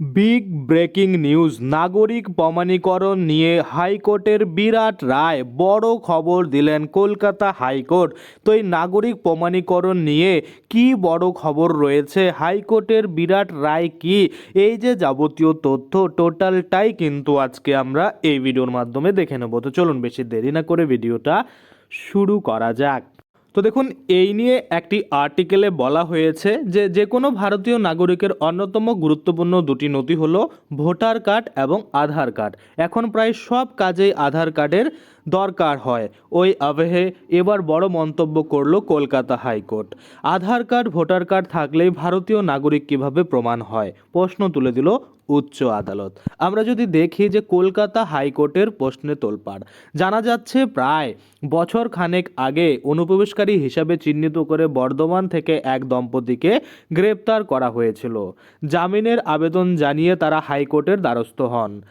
Big breaking news, নাগরিক প্রমাণীকরণ নিয়ে হাইকোর্টের বিরাট রায়। বড় খবর দিলেন কলকাতা হাইকোর্ট। তো এই নাগরিক প্রমাণীকরণ নিয়ে কি বড় খবর রয়েছে? হাইকোর্টের বিরাট রায় কি? এই যে যাবতীয় তথ্য, টোটালটাই কিন্তু আজকে আমরা এই ভিডিওর মাধ্যমে দেখে নেব। তো চলুন বেশি দেরি না করে ভিডিওটা শুরু করা যাক। তো দেখুন, এই নিয়ে একটি আর্টিকেলে বলা হয়েছে যে যে কোনো ভারতীয় নাগরিকের অন্যতম গুরুত্বপূর্ণ দুটি নথি হলো ভোটার কার্ড এবং আধার কার্ড। এখন প্রায় সব কাজেই আধার কার্ডের দরকার হয়। ওই আবহে এবার বড় মন্তব্য করল Kolkata high court. Aadhaar card, voter card থাকলেই ভারতীয় নাগরিক কীভাবে প্রমাণ হয়? প্রশ্ন তুলে দিল উচ্চ আদালত। আমরা যদি দেখি যে কলকাতা হাইকোর্টের প্রশ্নে তোলপাড়, জানা যাচ্ছে প্রায় বছর খানেক আগে অনুপ্রবেশকারী হিসাবে চিহ্নিত করে বর্ধমান থেকে এক দম্পতিকে গ্রেপ্তার করা হয়েছিল। জামিনের আবেদন জানিয়ে তারা হাইকোর্টের দ্বারস্থ হন।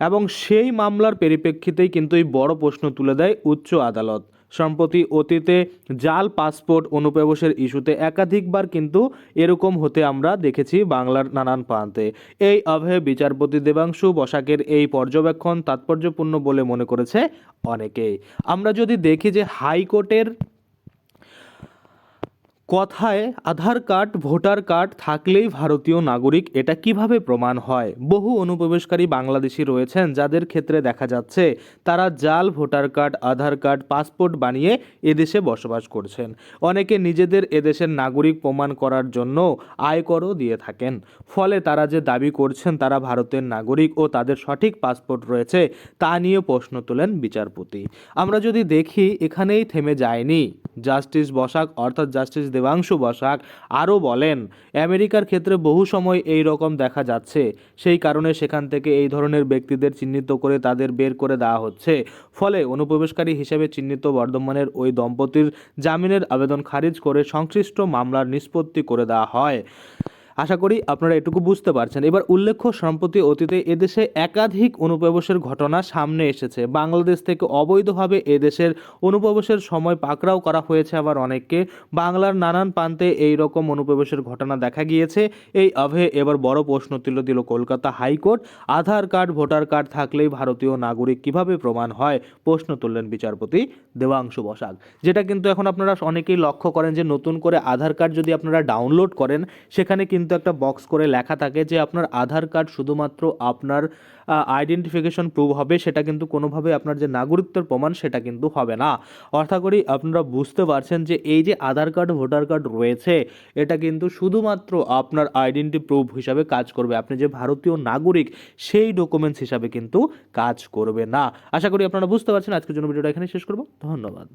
এবং সেই মামলার পরিপ্রেক্ষিতেই কিন্তু এই বড় প্রশ্ন তুলে দেয় উচ্চ আদালত। সম্প্রতি অতীতে জাল পাসপোর্ট অনুপ্রবেশের ইস্যুতে একাধিকবার কিন্তু এরকম হতে আমরা দেখেছি বাংলার নানান প্রান্তে। এই অভয়ে বিচারপতি দেবাংশু বসাকের এই পর্যবেক্ষণ তাৎপর্যপূর্ণ বলে মনে করেছে অনেকেই। আমরা যদি দেখি যে হাইকোর্টের কথায় আধার কার্ড, ভোটার কার্ড থাকলেই ভারতীয় নাগরিক এটা কীভাবে প্রমাণ হয়? বহু অনুপ্রবেশকারী বাংলাদেশি রয়েছেন যাদের ক্ষেত্রে দেখা যাচ্ছে তারা জাল, voter card, Aadhaar card, passport বানিয়ে এদেশে বসবাস করছেন। অনেকে নিজেদের এদেশের নাগরিক প্রমাণ করার জন্য আয়করও দিয়ে থাকেন। ফলে তারা যে দাবি করছেন তারা ভারতের নাগরিক ও তাদের সঠিক পাসপোর্ট রয়েছে তা নিয়ে প্রশ্ন তোলেন বিচারপতি। আমরা যদি দেখি এখানেই থেমে যায়নি। জাস্টিস বসাক, অর্থাৎ জাস্টিস দেবাংশু বসাক আরও বলেন, আমেরিকার ক্ষেত্রে বহু সময় এই রকম দেখা যাচ্ছে। সেই কারণে সেখান থেকে এই ধরনের ব্যক্তিদের চিহ্নিত করে তাদের বের করে দেওয়া হচ্ছে। ফলে অনুপ্রবেশকারী হিসেবে চিহ্নিত বর্ধমানের ওই দম্পতির জামিনের আবেদন খারিজ করে সংশ্লিষ্ট মামলার নিষ্পত্তি করে দেওয়া হয়। আশা করি আপনারা এটুকু বুঝতে পারছেন। এবার উল্লেখ্য, সম্প্রতি অতীতে এদেশে একাধিক অনুপ্রবেশের ঘটনা সামনে এসেছে। বাংলাদেশ থেকে অবৈধভাবে এদেশের অনুপ্রবেশের সময় পাকড়াও করা হয়েছে আবার অনেককে। বাংলার নানান প্রান্তে এই রকম অনুপ্রবেশের ঘটনা দেখা গিয়েছে। এই আবহে এবার বড় প্রশ্ন তুলে দিল Kolkata high court. Aadhaar card, voter card থাকলেই ভারতীয় নাগরিক কীভাবে প্রমাণ হয়? প্রশ্ন তুললেন বিচারপতি দেবাংশু বসাক। যেটা কিন্তু এখন আপনারা অনেকেই লক্ষ্য করেন যে নতুন করে আধার কার্ড যদি আপনারা ডাউনলোড করেন, সেখানে কিন্তু একটা বক্স করে লেখা থাকে যে আপনার আধার কার্ড শুধুমাত্র আপনার আইডেন্টিফিকেশন প্রুভ হবে, সেটা কিন্তু কোনোভাবে আপনার যে নাগরিকত্বের প্রমাণ সেটা কিন্তু হবে না। অর্থাৎ করি আপনারা বুঝতে পারছেন যে এই যে আধার কার্ড ভোটার কার্ড রয়েছে, এটা কিন্তু শুধুমাত্র আপনার আইডেন্টি প্রুফ হিসাবে কাজ করবে। আপনি যে ভারতীয় নাগরিক, সেই ডকুমেন্টস হিসাবে কিন্তু কাজ করবে না। আশা করি আপনারা বুঝতে পারছেন। আজকের জন্য ভিডিওটা এখানে শেষ করব। ধন্যবাদ।